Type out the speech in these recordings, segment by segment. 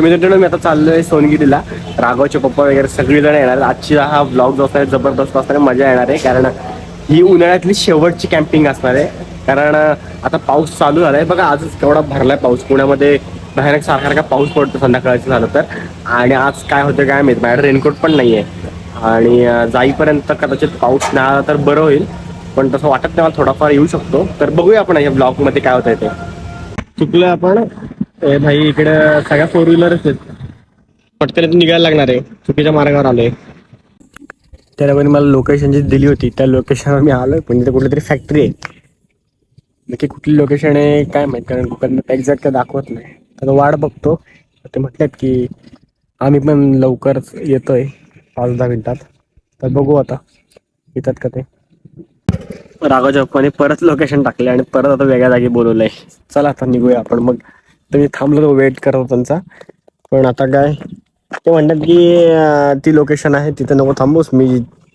तर मित्रांनो मी आता चाललोय सोनगिरीला. राघवचे पप्पा वगैरे सगळेजण येणार आजची हा ब्लॉग जो असणार जबरदस्त असणार आहे, मजा येणार आहे. कारण ही उन्हाळ्यातली शेवटची कॅम्पिंग असणार आहे. कारण आता पाऊस चालू झालाय. बघा आजच केवढा भरलाय पाऊस. पुण्यामध्ये भयानक सारखा पाऊस पडतो संध्याकाळचं झालं तर. आणि आज काय होतं काय माहीत? माझ्याकडे रेनकोट पण नाहीये. आणि जाईपर्यंत कदाचित पाऊस नाही आला तर बरं होईल. पण तसं वाटत नाही मला थोडाफार येऊ शकतो. तर बघूया आपण या ब्लॉगमध्ये काय होतंय ते. चुकलं आपण. ए भाई इकडे सगळ्या फोर व्हीलरच आहेत. पटकन इथून निघायला लागणार आहे. चुकीच्या मार्गावर आलोय. त्यामुळे मला लोकेशन जी दिली होती त्या लोकेशनवर मी आलोय पण तिथे कुठली तरी फॅक्टरी आहे. नक्की कुठली लोकेशन आहे काय माहीत कारण गुगल एक्झॅक्ट काय दाखवत नाही. तर वाट बघतो. ते म्हटलेत की आम्ही पण लवकरच येतोय. पाच दहा मिनिटात. तर बघू आता. येतात का ते? राघवच्या पप्पाने परत लोकेशन टाकले आणि परत आता वेगळ्या जागी बोलवलंय. चला आता निघूया आपण. मग तर मी थांबलो वेट करत होतो त्यांचा. पण आता काय ते म्हणतात की ती लोकेशन आहे तिथे नको थांबूस मी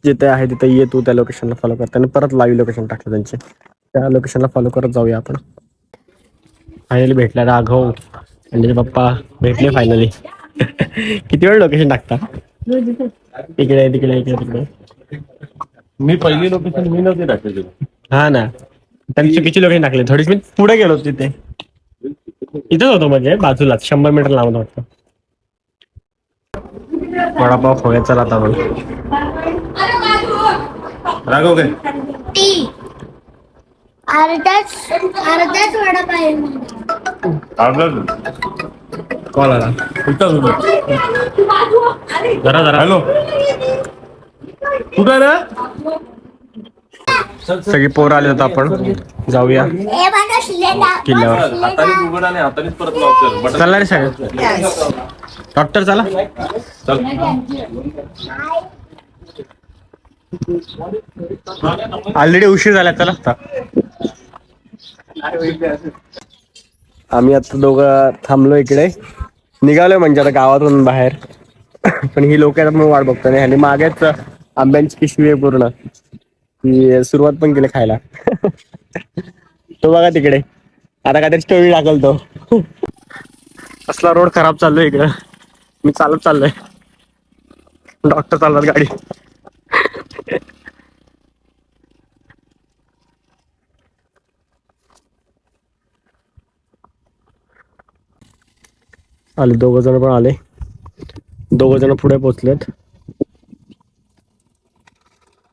जिथे आहे तिथे ये तू त्या लोकेशनला फॉलो कर. त्यांनी परत लाईव्ह लोकेशन टाकलं त्यांचे. त्या लोकेशनला फॉलो करत जाऊया आपण. फायनली भेटला राघव आणि त्याचे पप्पा भेटले फायनली किती वेळ लोकेशन टाकता? इकडे तिकडे इकडे तिकडे. मी पहिली लोकेशन मी नव्हती टाकली हा ना. त्यांनी चुकीची लोकेशन टाकली? थोडीच मी पुढे गेलो तिथे. इथंच होतो म्हणजे बाजूलाच. शंभर मीटर लांब होतो. वडापाव खाऊया चला आता आपण राघव काय? टी अर्धाच अर्धाच वडापाव आहे. कॉल आला. जरा जरा हॅलो. कुठे रे? सगळी पोरं आले होते आपण. जाऊया. हे किल्ल्यावर. हाताने उघड आणि हातानेच परत लॉक कर. बटन चला रे सगळं डॉक्टर चला. चल. ऑलरेडी उशीर झाला चला. आता आम्ही आता दोघं थांबलो इकडे. निघालोय म्हणजे आता गावातून बाहेर. पण ही लोक आहेत म्हणून वाट बघतो आणि मागेच आंब्यांची पिशवी आहे पूर्ण. सुरुवात पण केली खायला. तो बघा तिकडे. आता काहीतरी स्टोरी टाकल तो. असला रोड खराब चाललोय इकडं. मी चालत चाललोय. डॉक्टर चाललात गाडी. आले दोघ जण पण आले. दोघ जण पुढे पोचलेत.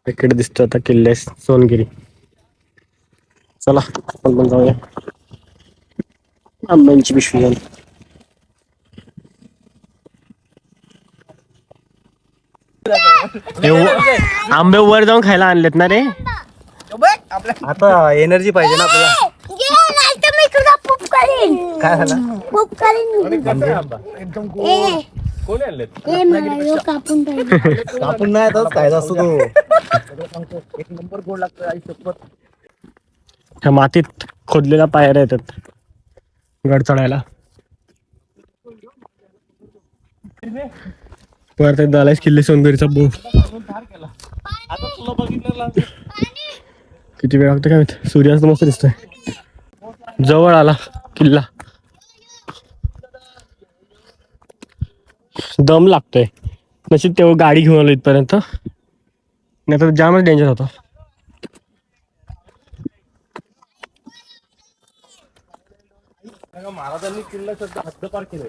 इकडे दिसतो आता किल्ले सोनगिरी. चला आपण पण जाऊया. आंब्यांची पिशवी घेऊन. हे आंबे वर जाऊन खायला आणलेत ना रे? आता एनर्जी पाहिजे ना आपल्याला. घे नाही तर मी तुझा पुप करीन काय झालं? पुप करीन ए कोणी आणलेत? कापून पाहिजे नाही आता खायचा असतो तो. ह्या मातीत खोदलेल्या पायऱ्या येतात. गड चढायला परत एकदा आलाय किल्ले सोनगिरीचा बोट किती वेळ लागतो काय माहीत? सूर्यास्त मस्त दिसतोय. जवळ आला किल्ला. दम लागतोय. नशीब तेव्हा गाडी घेऊन आलो इथपर्यंत. नाही तर जामच डेंजर होता. महाराजांनी किल्ला शब्द हद्दपार केले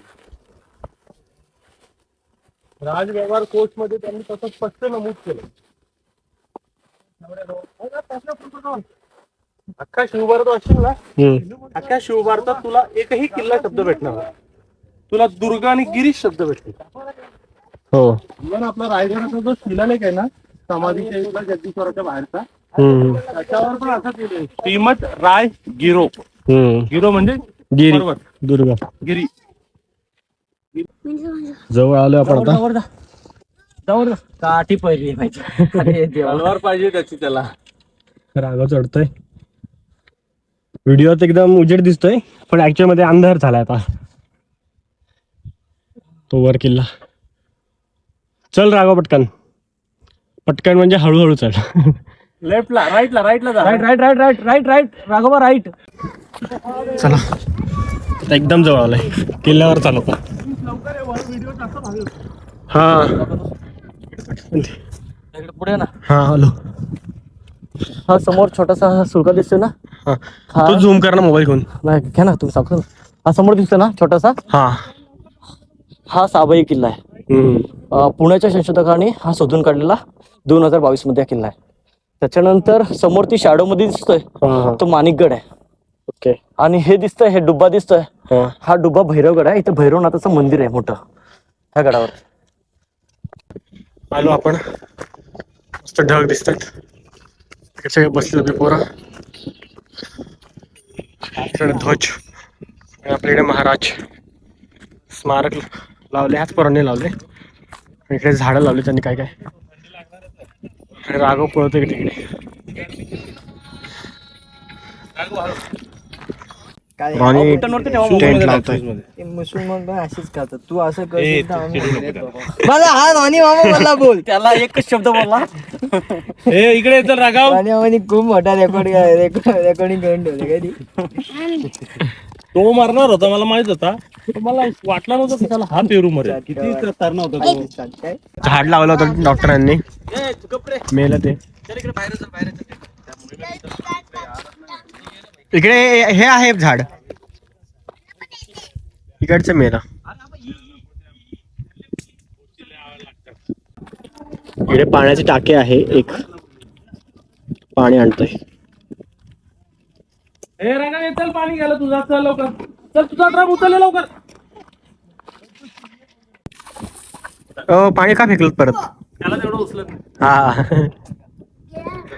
राजव्यवहार कोच मध्ये त्यांनी तसं स्पष्ट नमूद केलं. अख्खा शिवभारत असेल ना? अख्ख्या शिवभारतात तुला एकही किल्ला शब्द भेटणार. तुला दुर्गा आणि गिरीश शब्द भेटतील हो. इव्हन आपला रायगडाचा जो शिलालेख आहे ना समाधीच्या इथला जगदीश्वराच्या बाहेरचा हम्म. त्याच्यावर पण असं केलंय. श्रीमत राय गिरो. हम्म. गिरो म्हणजे गिरी. पर्वत. दुर्गा. गिरी. जवळ आलो आपण आता. काठी पहिली पाहिजे. तलवार पाहिजे त्याची त्याला. रागा चढतोय. व्हिडिओत एकदम उजेड दिसतोय पण ऍक्च्युअलमध्ये अंधार झालाय आता. तो वर किल्ला. चल राघव पटकन. पटकन म्हणजे हळूहळू चल. लेफ्टला राईटला राईटला right right right right right right Raghoba right चला. आता एकदम जवळ आलाय. किल्ल्यावर चालवतो हा. पुढे ना. हा हॅलो हा समोर छोटासा सुळका दिसतोय ना? हा. हा. तू झूम कर ना मोबाईल घेऊन. नाही घ्या ना तुम्ही सांगतो हा समोर दिसतोय ना छोटासा? हा. हा साबई किल्ला आहे. अं, पुण्याच्या संशोधकांनी हा शोधून काढलेला दोन हजार बावीसमध्ये हा किल्ला आहे. त्याच्यानंतर समोर ती shadow मध्ये दिसतोय. तो माणिकगड आहे. ओके. आणि हे दिसतंय हे डुब्बा दिसतोय. हा. डुब्बा भैरवगड आहे. इथं भैरवनाथाचं मंदिर आहे मोठं. ह्या गडावर. आलो आपण. मस्त ढग दिसतात. सगळे बसले होते पोरं. इकडे ध्वज. आणि आपल्या इकडे महाराज. स्मारक. लावले ह्याच पोरांनी लावले. आणि इकडे झाडं लावले त्यांनी काय काय. राघव पळतो इकडे तिकडे रॉनी टेंट लावतोय. मुसलमान पण अशीच करतात तू असं मला हा नॉनी मामा मला बोल. त्याला एकच शब्द बोलला. ए इकडे चल रागाव आणि खूप मोठा रेकॉर्ड रेकॉर्डिंग करून ठेवले काय तो मारणार होता मला माहीत होता. पण मला वाटलं नव्हतं की त्याला हा पेरू मरेल. किती तर नव्हता तो. झाड लावलं होतं डॉक्टरांनी. मेलं ते. इकडे हे आहे झाड. इकडचं मेलं. इकडे पाण्याची टाकी आहे एक. पाणी आणतोय. ए रागा ये चल पाणी घ्यायला तुझा चल लवकर. चल तुझा ड्रम उचलले लवकर. अ, पाणी का फेकलं परत? त्याला तेवढं उचलत नाही. हा.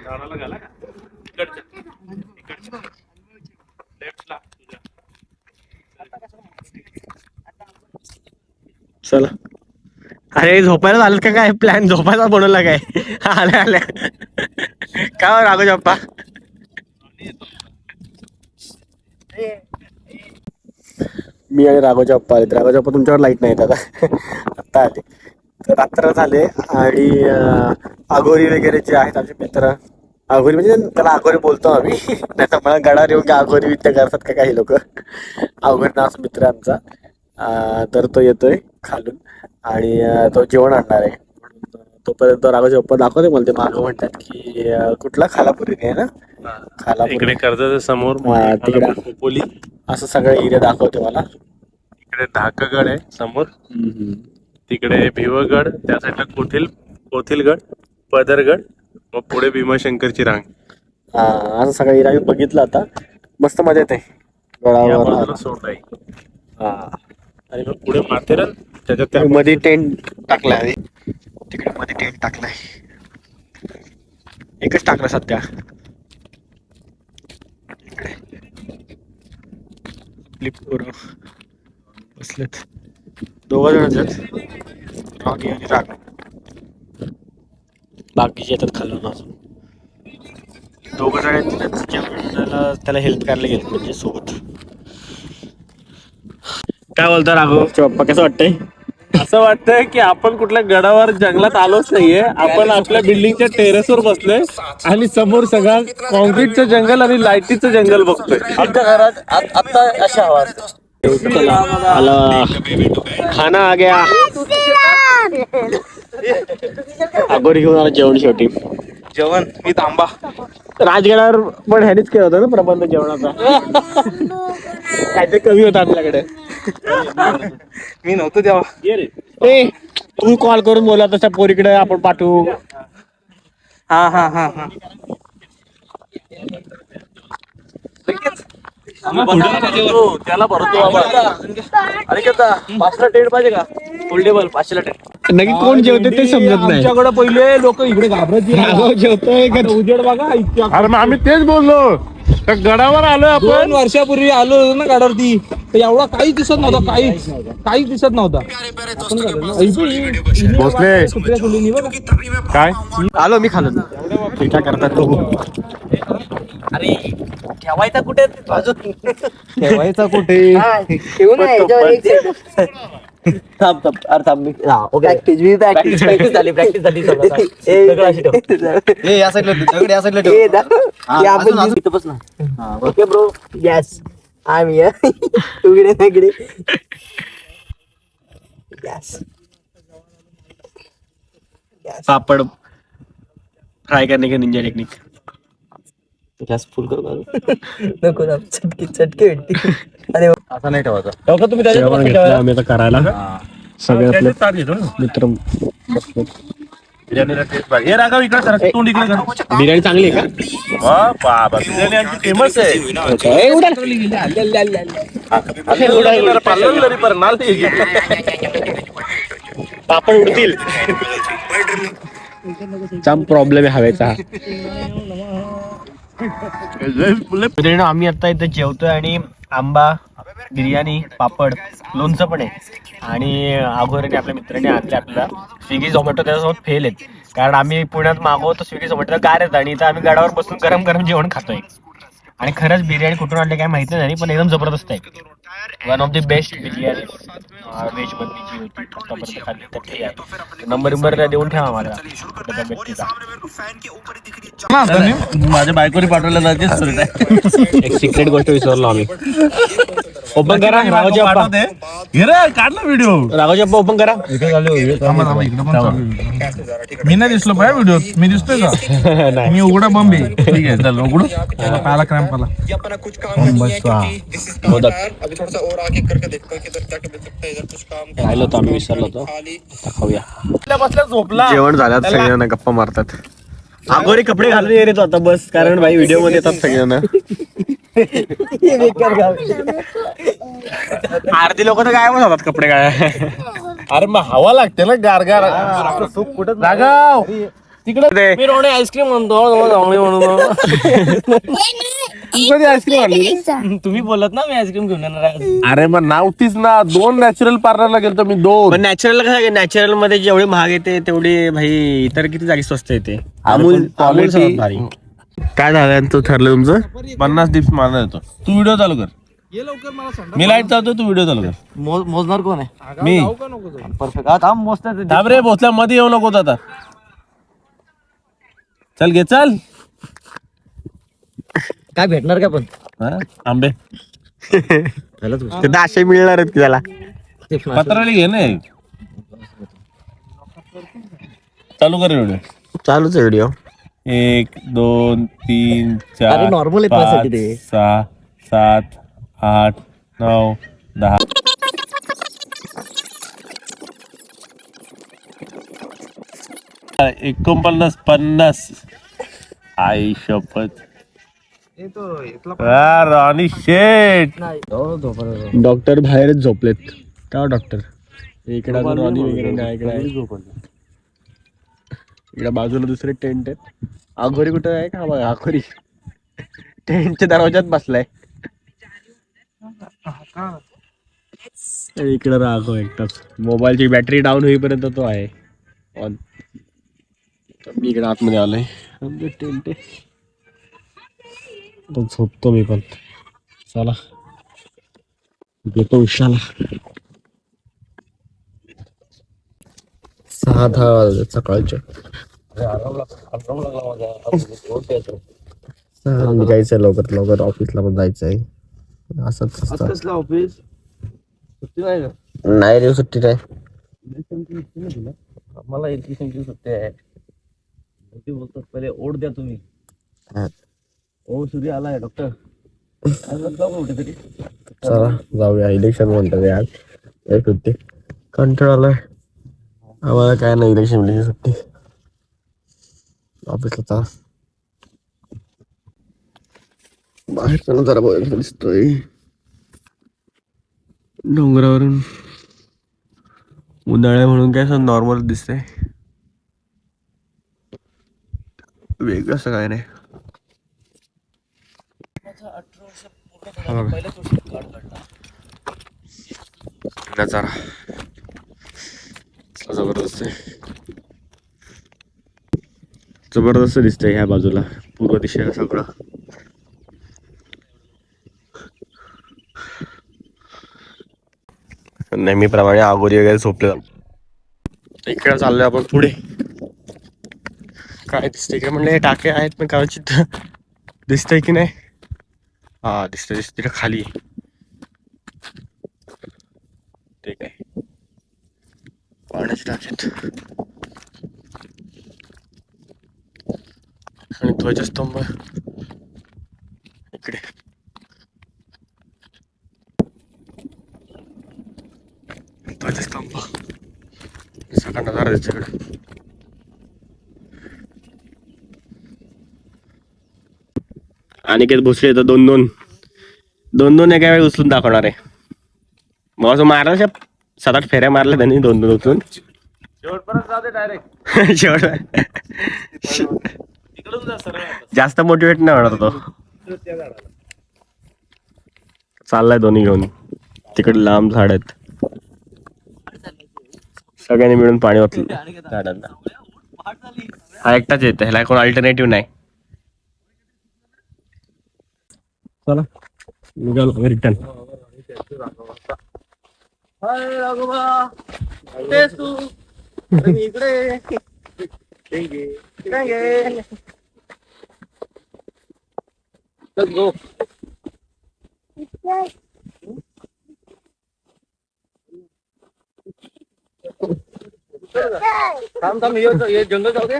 झाडाला घाला का? इकडच्या. इकडच्या. लेफ्टला तुझ्या चला. अरे झोपायला झालं का काय? प्लॅन झोपायचा बनवला काय? आल्या आल्या. काय हो मी आणि राघोजी बाप्पा आले राघोजी बाप्पा तुमच्यावर लाइट नाही आता. आत्ता आले. तर रात्र झाले आणि आघोरी वगैरे जे आहेत आमचे मित्र आघोरी म्हणजे त्याला आघोरी बोलतो आम्ही. नाही तर मला गडावर येऊन की आघोरी विद्या करतात का काही लोक. आघोरी नावाचा मित्र आमचा. तर तो येतोय खालून आणि तो जेवण आणणार आहे. तोपर्यंत राघोजी बाप्पा दाखवते मला. ते मागं म्हणतात की कुठला? खालापुरी आहे ना? खालापुरी. कर्जत समोर तिकडे. असं सगळं एरिया दाखवते मला. इकडे धाकगड आहे समोर. तिकडे भिवगड त्या साईडला कोथिल कोथिलगड पदरगड मग पुढे भीमाशंकरची रांग. हा सगळं एरिया मी बघितलं आता. मस्त मजा येते. या गडावर बाजूला सोंड आहे हा. आणि मग पुढे माथेरन त्याच्यात त्या मध्ये टेंट टाकलाय आधी तिकडे मध्ये टेंट टाकलाय. एकच टाकलं सध्या. आपली पोरं बसलेत. दोघ जण आहेत. रॉकी आणि राग. बाकीचे येतात खालून अजून. दोघ जण आहेत जेवणाला त्याला हेल्प करायला गेले म्हणजे सोबत. काय बोलता राघव? बाप्पा कसं वाटतंय? असं वाटतंय की आपण कुठल्या गडावर जंगलात आलोच नाहीये. आपण आपल्या बिल्डिंगच्या टेरेसवर बसलोय आणि समोर सगळा कॉन्क्रीटचं जंगल आणि लाईटीचं जंगल बघतोय. आमच्या घरात आत- अशा हवा खाना आ गया। अगोरी घेऊन आला जेवण शेवटी. जेवण मी तांबा राजगडावर पण ह्यानेच केलं होतं ना प्रबंध जेवणाचा. काहीतरी कमी होता आपल्याकडे. मी नव्हतो तेव्हा. ए तू कॉल करून बोला तशा पोरीकडे आपण पाठवू. हा हा हा हा. त्याला भरतो अरे केता पाचला टेंट पाहिजे का? फोल्डेबल पाचशेला टेंट. नक्की कोण जेवते ते समजत नाही. आमच्याकडे पहिले लोक इकडे घाबरत राघव जेवतोय का? उजेड बघा अरे मग आम्ही तेच बोललो. त्या गडावर आलोय आपण. दोन वर्षापूर्वी आलो होतो ना गडावरती. तर एवढा काहीच दिसत नव्हता काहीच. काहीच दिसत नव्हता. भोसले. सुप्रिया सुलेनी बघा. काय? आलो मी खालून ते काय करतात तो अरे ठेवायचा कुठे? अजून ठेवायचा कुठे? ठेवू नये थांब थांब. अरे थांब मी. प्रॅक्टिस मी प्रॅक्टिस प्रॅक्टिस झाली प्रॅक्टिस झाली सगळं अशी ठेव. या साईडला दगड या साईडला ठेव. इथं बस ना. Okay bro yes I am here तू इकडे ना इकडे पापड़. फ्राई करने के निंजा टेक्निक गॅस फुल करू का? नको ना चटकी चटकी भेटते अरे असं नाही ठेवायचं. लवकर तुम्ही जेवण घेतलं. आम्ही आता करायला. सगळे आपले त्याच्यात ताट घेतो ना. मित्र बिर्याणीला टेस्ट पाहिजे. हे राघव इकडे सर तोंड इकडे कर. बिर्याणी चांगली आहे का? वा बाबा बिर्याणी आमची फेमस आहे. पार्लर तरी पण नाल ते. पापड उडतील. जाम प्रॉब्लेम आहे हवेचा. मित्रांनो आम्ही आता इथं जेवतोय आणि आंबा बिर्याणी पापड लोणचं पण आहे. आणि अगोदर आपल्या मित्राने आणले आपल्याला स्विगी झोमॅटो त्याच्यासोबत फेल आहेत. कारण आम्ही पुण्यात मागवतो स्विगी झोमॅटो गार आहेत आणि इथं आम्ही गडावर बसून गरम गरम जेवण खातोय. आणि खरंच बिर्याणी कुठून आणली काय माहिती नाही पण एकदम जबरदस्त आहे. One of the best biryani. Veg मधली जी होती. आतापर्यंत खाल्ली. तर ते आहे. नंबर नंबर देऊन ठेवा मला. माझ्या बायकोने पाठवलं आहे एक सिक्रेट गोष्ट विसरलो आम्ही. ओपन करा राघोजी अप्पा हे रे, काढला व्हिडिओ राघोजी अप्पा ओपन करा. मी नाही दिसलो पाय व्हिडिओ मी दिसतोय का? मी उघडा बंबी ठीक आहे चल उघडू. पाला क्रॅम्प आला. राहिलो होतो आम्ही विसरलो होतो खाऊया. बसल्या झोपला. जेवण झाल्यात सगळेजण गप्पा मारतात. अगोरी कपडे घालून ये रे तू आता बस. कारण भाई व्हिडिओमध्ये येतात सगळेजण आरती लोक तर गायबच होतात कपडे काय अरे मग हवा लागते ना गारगार. राघव तिकडे मी रोणे आईस्क्रीम म्हणतो रोणे म्हणून. कधी आईस्क्रीम आणली? तुम्ही बोलत ना मी आईस्क्रीम घेऊन येणार आहे. अरे मग नावतीच ना दोन नॅचरल पार्लरला गेलो मी दोन. पण नॅचरल कसं नॅचरलमध्ये जेवढी महाग येते तेवढी भाई इतर किती जागी स्वस्त येते. अमूल पण काय झालं तू ठरलं तुमचं? पन्नास डिप्स मारणार येतो तू. व्हिडिओ चालू कर. मी लाइट चालतो तू व्हिडिओ चालू कर. मो- मोजणार कोण आहे? मी. परफेक्ट थांब मोजणार ते. थांब रे भोसल्या मध्ये येऊ नको आता. चल घे चल. काय भेटणार का पण? हा, आंबे. ते दाशे मिळणार आहेत की त्याला? ते पत्रावली घे ना. एक. चालू कर व्हिडिओ चालूच आहे व्हिडिओ एक दोन तीन चार पाच, ते. सहा सात आठ नऊ दहा. एकोणपन्नास पन्नास. आई शपथ. आ, राणी शेठ. डॉक्टर बाहेरच झोपलेत. का डॉक्टर? इकडे अजून रॉनी वगैरे नाही इकडे आहे. इकडे बाजूला दुसरे टेंट आहेत. आघोरी कुठं आहे का? बघा आघोरी. टेंटच्या दरवाजात बसलाय. इकडे राघव हो एकटाच. मोबाईलची बॅटरी डाऊन होईपर्यंत तो आहे. ऑन मी इकडे आतमध्ये आलोय. आमचं टेंट आहे. झोपतो मी पण. चला. देतो उशाला. सहा दहा वाजले सकाळचे. सहा निघायचंय लवकर लवकर ऑफिसला पण जायचंय. असंच असतं. ऑफिस सुट्टी नाही का? नाही रे सुट्टी नाही. मला संख्या सुट्टी आहे. बोलतात पहिले ओढ द्या तुम्ही. हा. ओ सूर्य आलाय डॉक्टर चला जाऊया. इलेक्शन म्हणतात यार. एक सुट्टी कंटाळा आलाय. आम्हाला काय नाही इलेक्शन बिलेक्शन सुट्टी. ऑफिसला चला बाहेर जरा बघायला दिसतोय. डोंगरावरून. उन्हाळ्या म्हणून काय असं नॉर्मल दिसतंय. वेगळं असं काय नाही. नजारा जबरदस्त जबरदस्त दिसतंय ह्या बाजूला. पूर्व दिशेला सगळं. नेहमीप्रमाणे आगोरी वगैरे झोपले इकडे चाललोय आपण पुढे. काय दिसतंय की? म्हणले टाके आहेत पण कदाचित दिसतंय की नाही? हा दिसतंय तिकडे खाली ठीक आहे पाण्याच्या आणि ध्वजस्तंभ इकडे. ध्वजस्तंभ सगळा नजारा त्याच्याकडे. अनिकेत भोसले तर दोन दोन. दोन दोन एका वेळी उचलून दाखवणार आहे. मग असं मारलं सात आठ फेऱ्या मारल्या त्यांनी दोन दोन उचलून. शेवटपर्यंत जाऊ दे डायरेक्ट शेवट. तिकडून जा सरळ जास्त मोटिवेट नाही होणार तो. चाललाय दोन्ही घेऊन. तिकडे लांब झाड आहेत. सगळ्यांनी मिळून पाणी ओतलं. झाडांना. हा एकटाच येत ह्याला कोण अल्टरनेटिव्ह नाही. चला. निघालो. रिटर्न थांब थांब हे हे जंगल जाऊ दे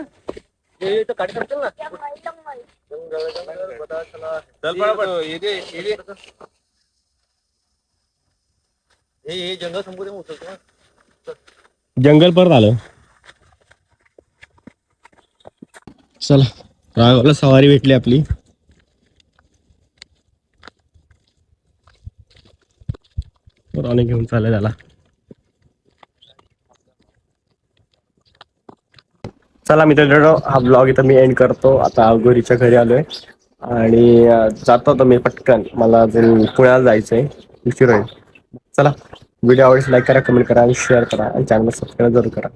हे इथं काढ करतील ना चल पळापळ. ये दे, ये दे. हे हे जंगल संपू दे मग उचलतो. जंगल परत आलं. चला राघवला सवारी भेटली आपली. राणे घेऊन चालले त्याला. चला मित्रांनो हा ब्लॉग इथं मी एंड करतो. आता अगोरीच्या घरी आलोय. आणि जातो आता मी पटकन. मला अजून पुण्याला जायचंय उशीर होईल. चला. व्हिडिओ आवडल्यास लाईक करा कमेंट करा आणि शेअर करा आणि चॅनल सबस्क्राईब जरूर करा.